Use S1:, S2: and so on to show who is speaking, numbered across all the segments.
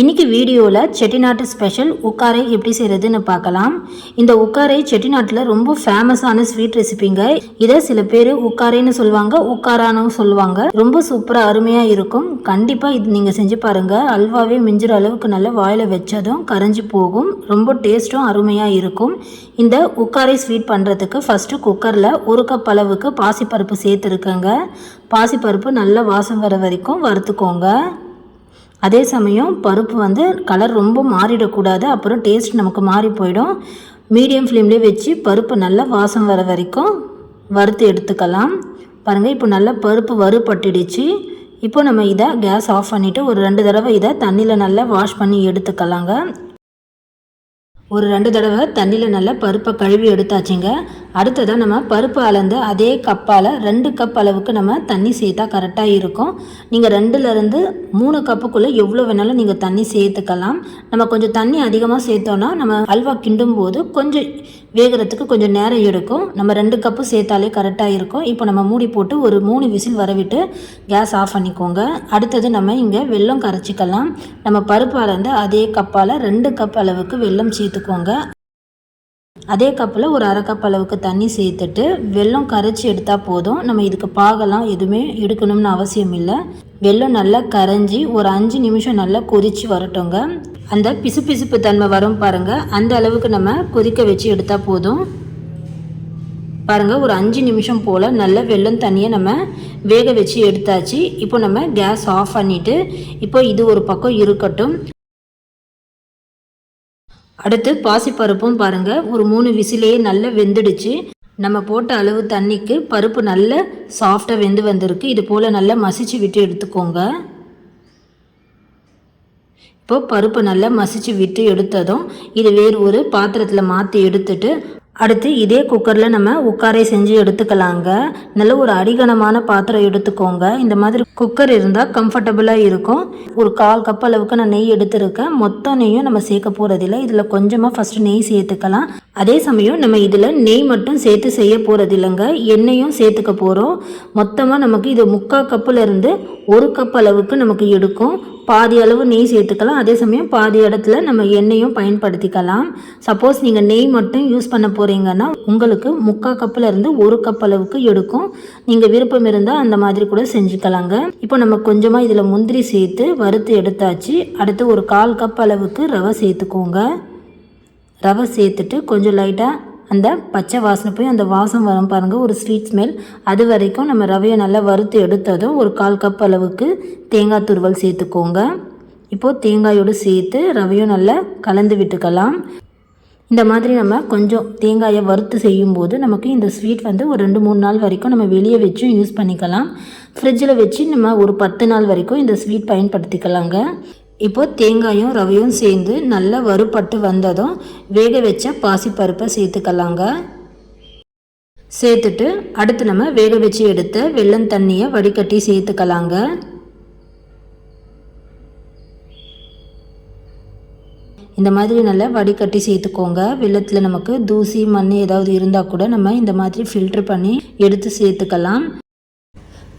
S1: இன்னைக்கு வீடியோவில் செட்டிநாட்டு ஸ்பெஷல் உக்காரை எப்படி செய்கிறதுன்னு பார்க்கலாம். இந்த உக்காரை செட்டிநாட்டில் ரொம்ப ஃபேமஸான ஸ்வீட் ரெசிபிங்க இதை சில பேர் உக்காரைன்னு சொல்லுவாங்க உக்காரானும் சொல்லுவாங்க. ரொம்ப சூப்பராக அருமையாக இருக்கும். கண்டிப்பாக இது நீங்கள் செஞ்சு பாருங்கள் அல்வாவே மிஞ்சுற அளவுக்கு நல்லா வாயில் வச்சதும் கரைஞ்சி போகும். ரொம்ப டேஸ்ட்டும் அருமையாக இருக்கும். இந்த உக்காரை ஸ்வீட் பண்ணுறதுக்கு ஃபஸ்ட்டு குக்கரில் ஒரு கப் அளவுக்கு பாசிப்பருப்பு சேர்த்துருக்கேங்க. பாசிப்பருப்பு நல்ல வாசம் வர வரைக்கும் வறுத்துக்கோங்க. அதே சமயம் பருப்பு வந்து கலர் ரொம்ப மாறிடக்கூடாது. அப்புறம் டேஸ்ட் நமக்கு மாறி போயிடும். மீடியம் ஃப்ளேம்லேயே வச்சு பருப்பு நல்லா வாசம் வர வரைக்கும் வறுத்து எடுத்துக்கலாம். பாருங்கள் இப்போ நல்லா பருப்பு வறுபட்டுடுச்சு. இப்போ நம்ம இதை கேஸ் ஆஃப் பண்ணிவிட்டு ஒரு ரெண்டு தடவை இதை தண்ணியில் நல்லா வாஷ் பண்ணி எடுத்துக்கலாங்க. ஒரு ரெண்டு தடவை தண்ணியில் நல்லா பருப்பை கழுவி எடுத்தாச்சுங்க. அடுத்ததாக நம்ம பருப்பு அளந்து அதே கப்பால் ரெண்டு கப் அளவுக்கு நம்ம தண்ணி சேர்த்தா கரெக்டாக இருக்கும். நீங்கள் ரெண்டுலேருந்து மூணு கப்புக்குள்ளே எவ்வளோ வேணாலும் நீங்கள் தண்ணி சேர்த்துக்கலாம். நம்ம கொஞ்சம் தண்ணி அதிகமாக சேர்த்தோன்னா நம்ம அல்வா கிண்டும் போது கொஞ்சம் வேகிறதுக்கு கொஞ்சம் நேரம் எடுக்கும். நம்ம ரெண்டு கப்பு சேர்த்தாலே கரெக்டாக இருக்கும். இப்போ நம்ம மூடி போட்டு ஒரு மூணு விசில் வரவிட்டு கேஸ் ஆஃப் பண்ணிக்கோங்க. அடுத்தது நம்ம இங்கே வெல்லம் கரைச்சிக்கலாம். நம்ம பருப்பு அளந்து அதே கப்பால் ரெண்டு கப் அளவுக்கு வெல்லம் சேர்த்துக்கோங்க. அதே கப்பில் ஒரு அரை கப் அளவுக்கு தண்ணி சேர்த்துட்டு வெல்லம் கரைச்சி எடுத்தால் போதும். நம்ம இதுக்கு பாகலாம் எதுவுமே எடுக்கணும்னு அவசியம் இல்லை. வெல்லம் நல்லா கரைஞ்சி ஒரு அஞ்சு நிமிஷம் நல்லா கொதிச்சு வரட்டுங்க. அந்த பிசு பிசுப்பு தன்மை வரும் பாருங்கள் அந்த அளவுக்கு நம்ம கொதிக்க வச்சு எடுத்தால் போதும். பாருங்கள் ஒரு அஞ்சு நிமிஷம் போல் நல்ல வெள்ளம் தண்ணியை நம்ம வேக வச்சு எடுத்தாச்சு. இப்போ நம்ம கேஸ் ஆஃப் பண்ணிவிட்டு இப்போ இது ஒரு பக்கம் இருக்கட்டும். அடுத்து பாசிப்பருப்பும் பாருங்கள் ஒரு மூணு விசிலேயே நல்லா வெந்துடுச்சு. நம்ம போட்ட அளவு தண்ணிக்கு பருப்பு நல்ல சாஃப்டாக வெந்து வந்திருக்கு. இது போல் நல்லா மசிச்சு விட்டு எடுத்துக்கோங்க. இப்போ பருப்பு நல்லா மசிச்சு விட்டு எடுத்ததும் இது வேறு ஒரு பாத்திரத்தில் மாற்றி எடுத்துட்டு அடுத்து இதே குக்கரில் நம்ம உக்காரை செஞ்சு எடுத்துக்கலாங்க. நல்ல ஒரு அடிகனமான பாத்திரம் எடுத்துக்கோங்க. இந்த மாதிரி குக்கர் இருந்தால் கம்ஃபர்டபுளாக இருக்கும். ஒரு கால் கப் அளவுக்கு நான் நெய் எடுத்திருக்கேன். மொத்த நெய்யும் நம்ம சேர்க்க போகிறதில்ல இதில் கொஞ்சமாக ஃபஸ்ட்டு நெய் சேர்த்துக்கலாம். அதே சமயம் நம்ம இதில் நெய் மட்டும் சேர்த்து செய்ய போகிறதில்லைங்க எண்ணெயும் சேர்த்துக்க போகிறோம் மொத்தமாக நமக்கு இது முக்கால் கப்பில் இருந்து ஒரு கப் அளவுக்கு நமக்கு எடுக்கும். பாதி அளவு நெய் சேர்த்துக்கலாம். அதே சமயம் பாதி இடத்துல நம்ம எண்ணெயும் பயன்படுத்திக்கலாம். சப்போஸ் நீங்கள் நெய் மட்டும் யூஸ் பண்ண போகிறீங்கன்னா உங்களுக்கு முக்கால் கப்பில் இருந்து ஒரு கப் அளவுக்கு எடுக்கும். நீங்கள் விருப்பம் இருந்தால் அந்த மாதிரி கூட செஞ்சுக்கலாங்க. இப்போ நம்ம கொஞ்சமாக இதில் முந்திரி சேர்த்து வறுத்து எடுத்தாச்சு. அடுத்து ஒரு கால் கப் அளவுக்கு ரவை சேர்த்துக்கோங்க. ரவை சேர்த்துட்டு கொஞ்சம் லைட்டாக அந்த பச்சை வாசனை போய் அந்த வாசம் வரும் பாருங்கள் ஒரு ஸ்வீட் ஸ்மெல் அது வரைக்கும் நம்ம ரவையை நல்லா வறுத்து எடுத்ததும் ஒரு கால் கப் அளவுக்கு தேங்காய் துருவல் சேர்த்துக்கோங்க. இப்போது தேங்காயோடு சேர்த்து ரவையும் நல்லா கலந்து விட்டுக்கலாம். இந்த மாதிரி நம்ம கொஞ்சம் தேங்காயை வறுத்து செய்யும்போது நமக்கு இந்த ஸ்வீட் வந்து ஒரு ரெண்டு மூணு நாள் வரைக்கும் நம்ம வெளியே வச்சும் யூஸ் பண்ணிக்கலாம். ஃப்ரிட்ஜில் வச்சு நம்ம ஒரு பத்து நாள் வரைக்கும் இந்த ஸ்வீட் பயன்படுத்திக்கலாங்க. இப்போ தேங்காயும் ரவையும் சேர்ந்து நல்லா வறுபட்டு வந்ததும் வேக வச்ச பாசிப்பருப்பை சேர்த்துக்கலாங்க. சேர்த்துட்டு அடுத்து நம்ம வேக வச்சு எடுத்த வெள்ளம் தண்ணியை வடிகட்டி சேர்த்துக்கலாங்க. இந்த மாதிரி நல்லா வடிகட்டி சேர்த்துக்கோங்க. வெள்ளத்தில் நமக்கு தூசி மண் ஏதாவது இருந்தால் கூட நம்ம இந்த மாதிரி ஃபில்ட்ரு பண்ணி எடுத்து சேர்த்துக்கலாம்.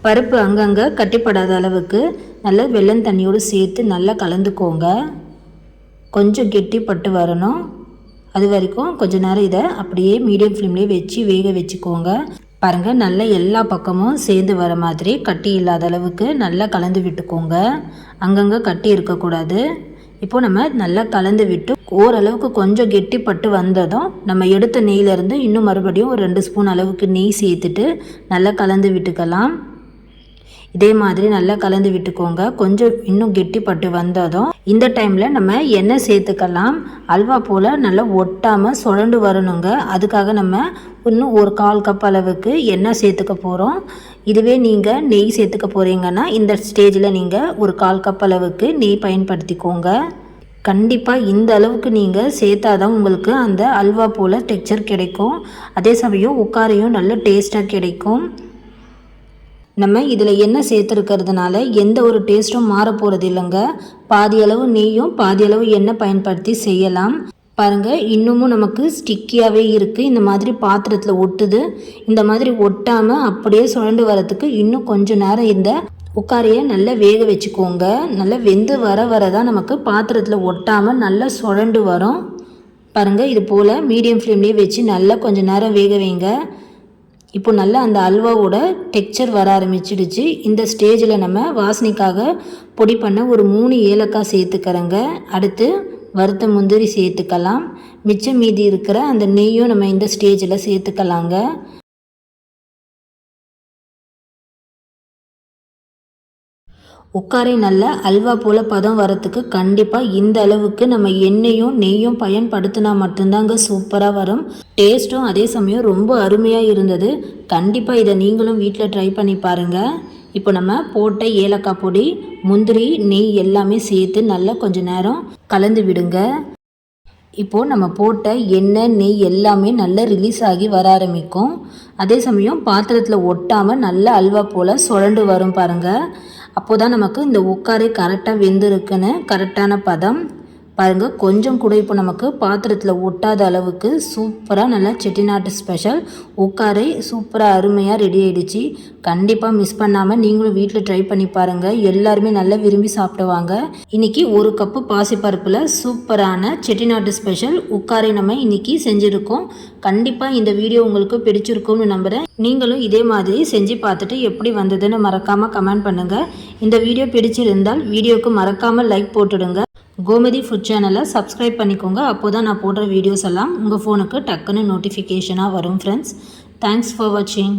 S1: பருப்பு அங்கங்கே கட்டிப்படாத அளவுக்கு நல்லா வெள்ளம் தண்ணியோடு சேர்த்து நல்லா கலந்துக்கோங்க. கொஞ்சம் கெட்டிப்பட்டு வரணும். அது வரைக்கும் கொஞ்ச நேரம் இதை அப்படியே மீடியம் ஃப்ளேம்லேயே வச்சு வேக வச்சுக்கோங்க. பாருங்கள் நல்லா எல்லா பக்கமும் சேர்ந்து வர மாதிரி கட்டி இல்லாத அளவுக்கு நல்லா கலந்து விட்டுக்கோங்க. அங்கங்கே கட்டி இருக்கக்கூடாது. இப்போ நம்ம நல்லா கலந்து விட்டு ஓரளவுக்கு கொஞ்சம் கெட்டிப்பட்டு வந்ததும் நம்ம எடுத்த நெய்யிலேருந்து இன்னும் மறுபடியும் ஒரு ரெண்டு ஸ்பூன் அளவுக்கு நெய் சேர்த்துட்டு நல்லா கலந்து விட்டுக்கலாம். இதே மாதிரி நல்லா கலந்து விட்டுக்கோங்க. கொஞ்சம் இன்னும் கெட்டிப்பட்டு வந்ததும் இந்த டைமில் நம்ம எண்ணெய் சேர்த்துக்கலாம். அல்வா போல் நல்லா ஒட்டாமல் சுழண்டு வரணுங்க. அதுக்காக நம்ம இன்னும் ஒரு கால் கப் அளவுக்கு எண்ணெய் சேர்த்துக்க போகிறோம் இதுவே நீங்கள் நெய் சேர்த்துக்க போகிறீங்கன்னா இந்த ஸ்டேஜில் நீங்கள் ஒரு கால் கப் அளவுக்கு நெய் பயன்படுத்திக்கோங்க. கண்டிப்பாக இந்த அளவுக்கு நீங்கள் சேர்த்தா தான் உங்களுக்கு அந்த அல்வா போல் டெக்ஸ்சர் கிடைக்கும். அதே சமயம் உட்காரையும் நல்ல டேஸ்ட்டாக கிடைக்கும். நம்ம இதில் எண்ணெய் சேர்த்துருக்கிறதுனால எந்த ஒரு டேஸ்ட்டும் மாற போகிறது இல்லைங்க. பாதி அளவு நெய்யும் பாதி அளவு எண்ணெய் பயன்படுத்தி செய்யலாம். பாருங்கள் இன்னமும் நமக்கு ஸ்டிக்கியாகவே இருக்குது இந்த மாதிரி பாத்திரத்தில் ஒட்டுது. இந்த மாதிரி ஒட்டாமல் அப்படியே சுழண்டு வரத்துக்கு இன்னும் கொஞ்சம் நேரம் இந்த உக்காரியை நல்லா வேக வச்சுக்கோங்க. நல்லா வெந்து வர வர தான் நமக்கு பாத்திரத்தில் ஒட்டாமல் நல்லா சுழண்டு வரும். பாருங்கள் இது போல் மீடியம் ஃப்ளேம்லேயே வச்சு நல்லா கொஞ்சம் நேரம் வேக வைங்க. இப்போ நல்லா அந்த அல்வாவோட டெக்ஸ்சர் வர ஆரம்பிச்சிடுச்சு. இந்த ஸ்டேஜில் நம்ம வாசனைக்காக பொடி பண்ண ஒரு மூணு ஏலக்காய் சேர்த்துக்கிறோங்க. அடுத்து வறுத்த முந்திரி சேர்த்துக்கலாம். மிச்சம் மீதி இருக்கிற அந்த நெய்யும் நம்ம இந்த ஸ்டேஜில் சேர்த்துக்கலாங்க. உட்காரை நல்ல அல்வா போல் பதம் வரத்துக்கு கண்டிப்பாக இந்த அளவுக்கு நம்ம எண்ணெயும் நெய்யும் பயன்படுத்தினா மட்டும்தாங்க சூப்பராக வரும். டேஸ்ட்டும் அதே சமயம் ரொம்ப அருமையாக இருந்தது. கண்டிப்பாக இதை நீங்களும் வீட்டில் ட்ரை பண்ணி பாருங்கள் இப்போ நம்ம போட்ட ஏலக்காய் பொடி முந்திரி நெய் எல்லாமே சேர்த்து நல்லா கொஞ்ச நேரம் கலந்து விடுங்க. இப்போது நம்ம போட்ட எண்ணெய் நெய் எல்லாமே நல்லா ரிலீஸ் ஆகி வர ஆரம்பிக்கும். அதே சமயம் பாத்திரத்தில் ஒட்டாமல் நல்ல அல்வா போல் சுழண்டு வரும் பாருங்கள் அப்போ தான் நமக்கு இந்த உட்காரே கரெக்டாக வெந்திருக்குன்னு கரெக்டான பதம் பாருங்கள் கொஞ்சம் கூட இப்போ நமக்கு பாத்திரத்தில் ஒட்டாத அளவுக்கு சூப்பராக நல்லா செட்டிநாட்டு ஸ்பெஷல் உக்காரை சூப்பராக அருமையாக ரெடி ஆகிடுச்சு கண்டிப்பாக மிஸ் பண்ணாமல் நீங்களும் வீட்டில் ட்ரை பண்ணி பாருங்கள் எல்லாருமே நல்லா விரும்பி சாப்பிடுவாங்க இன்றைக்கி ஒரு கப்பு பாசிப்பருப்பில் சூப்பரான செட்டிநாட்டு ஸ்பெஷல் உக்காரை நம்ம இன்றைக்கி செஞ்சுருக்கோம். கண்டிப்பாக இந்த வீடியோ உங்களுக்கு பிடிச்சிருக்கும்னு நம்புகிறேன் நீங்களும் இதே மாதிரி செஞ்சு பார்த்துட்டு எப்படி வந்ததுன்னு மறக்காமல் கமெண்ட் பண்ணுங்கள் இந்த வீடியோ பிடிச்சிருந்தால் வீடியோவுக்கு மறக்காமல் லைக் போட்டுடுங்க. கோமதி ஃபுட் சேனலை சப்ஸ்கிரைப் பண்ணிக்கோங்க. அப்போ தான் நான் போடுற வீடியோஸ் எல்லாம் உங்கள் ஃபோனுக்கு டக்குன்னு நோட்டிஃபிகேஷனாக வரும் ஃப்ரெண்ட்ஸ் தேங்க்ஸ் ஃபார் வாட்சிங்